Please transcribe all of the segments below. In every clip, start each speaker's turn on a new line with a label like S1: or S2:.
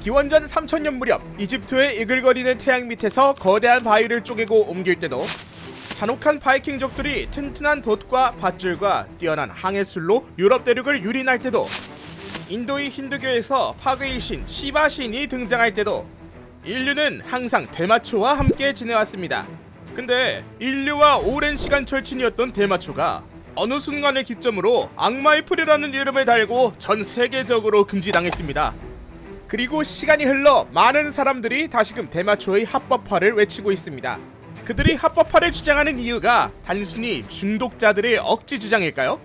S1: 기원전 3000년 무렵 이집트의 이글거리는 태양 밑에서 거대한 바위를 쪼개고 옮길 때도 잔혹한 바이킹족들이 튼튼한 돛과 밧줄과 뛰어난 항해술로 유럽 대륙을 유린할 때도 인도의 힌두교에서 파괴의 신 시바 신이 등장할 때도 인류는 항상 대마초와 함께 지내왔습니다. 근데 인류와 오랜 시간 절친이었던 대마초가 어느 순간을 기점으로 악마의 풀이라는 이름을 달고 전 세계적으로 금지당했습니다. 그리고 시간이 흘러 많은 사람들이 다시금 대마초의 합법화를 외치고 있습니다. 그들이 합법화를 주장하는 이유가 단순히 중독자들의 억지 주장일까요?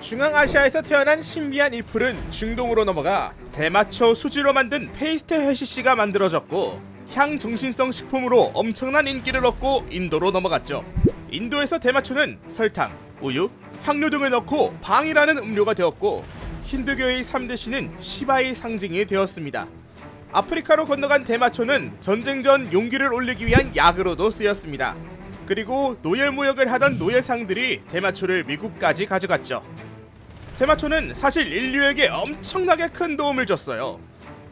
S1: 중앙아시아에서 태어난 신비한 이 풀은 중동으로 넘어가 대마초 수지로 만든 페이스트 해시씨가 만들어졌고 향정신성 식품으로 엄청난 인기를 얻고 인도로 넘어갔죠. 인도에서 대마초는 설탕, 우유, 향료 등을 넣고 방이라는 음료가 되었고 힌두교의 3대 신은 시바의 상징이 되었습니다. 아프리카로 건너간 대마초는 전쟁 전 용기를 올리기 위한 약으로도 쓰였습니다. 그리고 노예 무역을 하던 노예상들이 대마초를 미국까지 가져갔죠. 대마초는 사실 인류에게 엄청나게 큰 도움을 줬어요.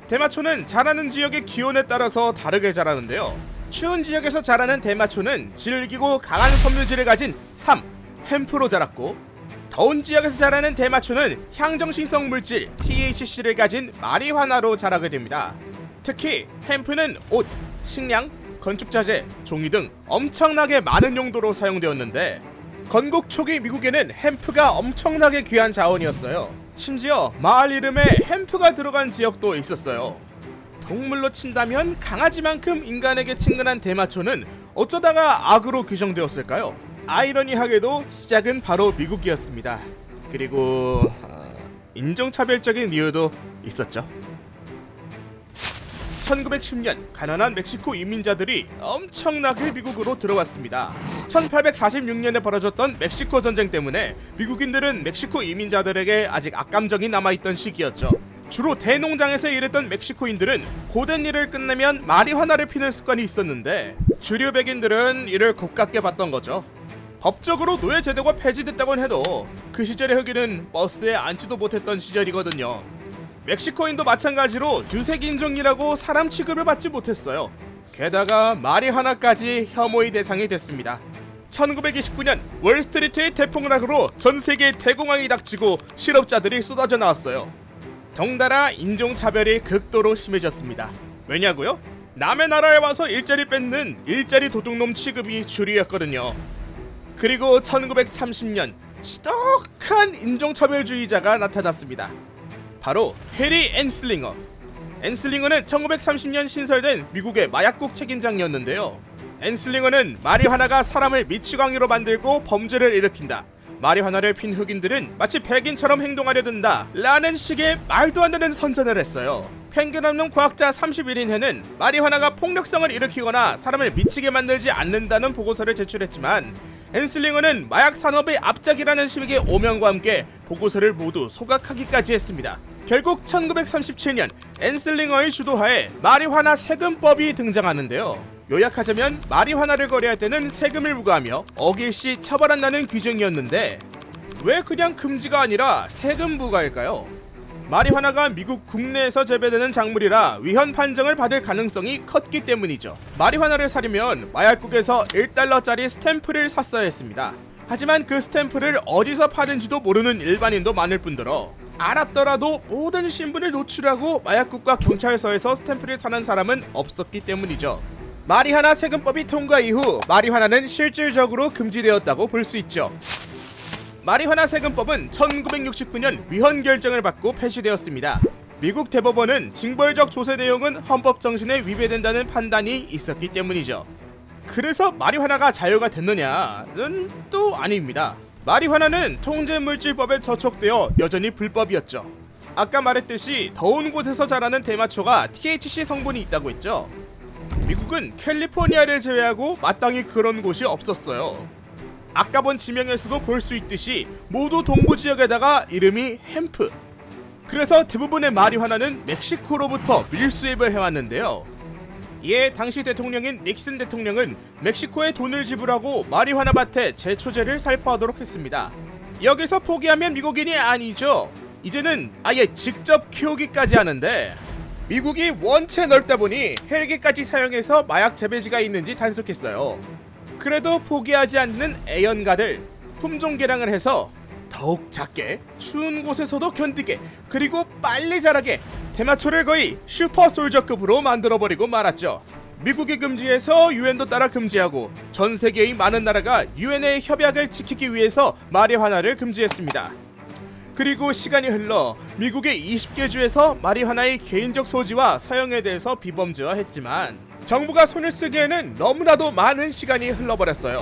S1: 대마초는 자라는 지역의 기온에 따라서 다르게 자라는데요. 추운 지역에서 자라는 대마초는 질기고 강한 섬유질을 가진 3, 햄프로 자랐고 더운 지역에서 자라는 대마초는 향정신성 물질 THC를 가진 마리화나로 자라게 됩니다. 특히 햄프는 옷, 식량, 건축자재, 종이 등 엄청나게 많은 용도로 사용되었는데 건국 초기 미국에는 햄프가 엄청나게 귀한 자원이었어요. 심지어 마을 이름에 햄프가 들어간 지역도 있었어요. 동물로 친다면 강아지만큼 인간에게 친근한 대마초는 어쩌다가 악으로 규정되었을까요? 아이러니하게도 시작은 바로 미국이었습니다. 그리고 어, 인종차별적인 이유도 있었죠. 1910년 가난한 멕시코 이민자들이 엄청나게 미국으로 들어왔습니다. 1846년에 벌어졌던 멕시코 전쟁 때문에 미국인들은 멕시코 이민자들에게 아직 악감정이 남아있던 시기였죠. 주로 대농장에서 일했던 멕시코인들은 고된 일을 끝내면 마리화나를 피는 습관이 있었는데 주류 백인들은 이를 곱깝게 봤던 거죠. 법적으로 노예 제도가 폐지됐다곤 해도 그 시절의 흑인은 버스에 앉지도 못했던 시절이거든요. 멕시코인도 마찬가지로 유색 인종이라고 사람 취급을 받지 못했어요. 게다가 마리화나까지 혐오의 대상이 됐습니다. 1929년 월스트리트의 대폭락으로 전 세계 대공황이 닥치고 실업자들이 쏟아져 나왔어요. 덩달아 인종차별이 극도로 심해졌습니다. 왜냐고요? 남의 나라에 와서 일자리 뺏는 일자리 도둑놈 취급이 주류였거든요. 그리고 1930년 지독한 인종차별주의자가 나타났습니다. 바로 해리 앤슬링어. 앤슬링어는 1930년 신설된 미국의 마약국 책임장이었는데요. 앤슬링어는 마리화나가 사람을 미치광이로 만들고 범죄를 일으킨다. 마리화나를 핀 흑인들은 마치 백인처럼 행동하려 든다. 라는 식의 말도 안 되는 선전을 했어요. 편견 없는 과학자 31인회는 마리화나가 폭력성을 일으키거나 사람을 미치게 만들지 않는다는 보고서를 제출했지만 앤슬링어는 마약 산업의 앞작이라는 식의 오명과 함께 보고서를 모두 소각하기까지 했습니다. 결국 1937년 앤슬링어의 주도하에 마리화나 세금법이 등장하는데요. 요약하자면 마리화나를 거래할 때는 세금을 부과하며 어길 시 처벌한다는 규정이었는데 왜 그냥 금지가 아니라 세금 부과일까요? 마리화나가 미국 국내에서 재배되는 작물이라 위헌 판정을 받을 가능성이 컸기 때문이죠. 마리화나를 사려면 마약국에서 1달러짜리 스탬프를 샀어야 했습니다. 하지만 그 스탬프를 어디서 파는지도 모르는 일반인도 많을 뿐더러 알았더라도 모든 신분을 노출하고 마약국과 경찰서에서 스탬프를 사는 사람은 없었기 때문이죠. 마리화나 세금법이 통과 이후 마리화나는 실질적으로 금지되었다고 볼 수 있죠. 마리화나 세금법은 1969년 위헌 결정을 받고 폐지되었습니다. 미국 대법원은 징벌적 조세 내용은 헌법 정신에 위배된다는 판단이 있었기 때문이죠. 그래서 마리화나가 자유가 됐느냐는 또 아닙니다. 마리화나는 통제물질법에 저촉되어 여전히 불법이었죠. 아까 말했듯이 더운 곳에서 자라는 대마초가 THC 성분이 있다고 했죠. 미국은 캘리포니아를 제외하고 마땅히 그런 곳이 없었어요. 아까 본 지명에서도 볼 수 있듯이 모두 동부 지역에다가 이름이 햄프. 그래서 대부분의 마리화나는 멕시코로부터 밀수입을 해왔는데요. 이에 당시 대통령인 닉슨 대통령은 멕시코에 돈을 지불하고 마리화나 밭에 제초제를 살포하도록 했습니다. 여기서 포기하면 미국인이 아니죠. 이제는 아예 직접 키우기까지 하는데 미국이 원체 넓다 보니 헬기까지 사용해서 마약 재배지가 있는지 단속했어요. 그래도 포기하지 않는 애연가들 품종 개량을 해서 더욱 작게 추운 곳에서도 견디게 그리고 빨리 자라게 대마초를 거의 슈퍼 솔저급으로 만들어버리고 말았죠. 미국이 금지해서 유엔도 따라 금지하고 전 세계의 많은 나라가 유엔의 협약을 지키기 위해서 마리화나를 금지했습니다. 그리고 시간이 흘러 미국의 20개 주에서 마리화나의 개인적 소지와 사용에 대해서 비범죄화했지만 정부가 손을 쓰기에는 너무나도 많은 시간이 흘러버렸어요.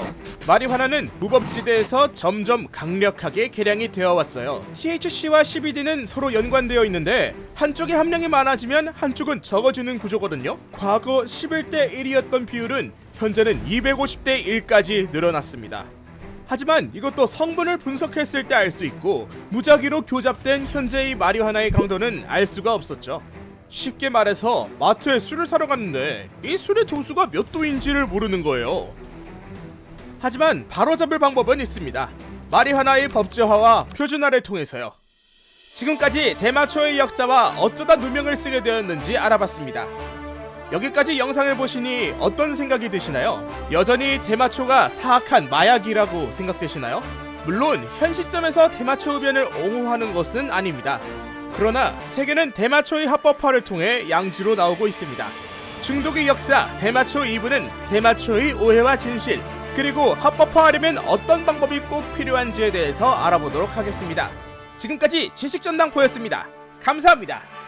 S1: 마리화나는 무법지대에서 점점 강력하게 개량이 되어 왔어요. THC와 CBD는 서로 연관되어 있는데 한쪽의 함량이 많아지면 한쪽은 적어지는 구조거든요. 과거 11대 1이었던 비율은 현재는 250대 1까지 늘어났습니다. 하지만 이것도 성분을 분석했을 때 알 수 있고 무작위로 교잡된 현재의 마리화나의 강도는 알 수가 없었죠. 쉽게 말해서 마트에 술을 사러 갔는데 이 술의 도수가 몇 도인지를 모르는 거예요. 하지만 바로잡을 방법은 있습니다. 마리화나의 법제화와 표준화를 통해서요. 지금까지 대마초의 역사와 어쩌다 누명을 쓰게 되었는지 알아봤습니다. 여기까지 영상을 보시니 어떤 생각이 드시나요? 여전히 대마초가 사악한 마약이라고 생각되시나요? 물론 현 시점에서 대마초 흡연을 옹호하는 것은 아닙니다. 그러나 세계는 대마초의 합법화를 통해 양지로 나오고 있습니다. 중독의 역사 대마초 2부는 대마초의 오해와 진실 그리고 합법화하려면 어떤 방법이 꼭 필요한지에 대해서 알아보도록 하겠습니다. 지금까지 지식전당포였습니다. 감사합니다.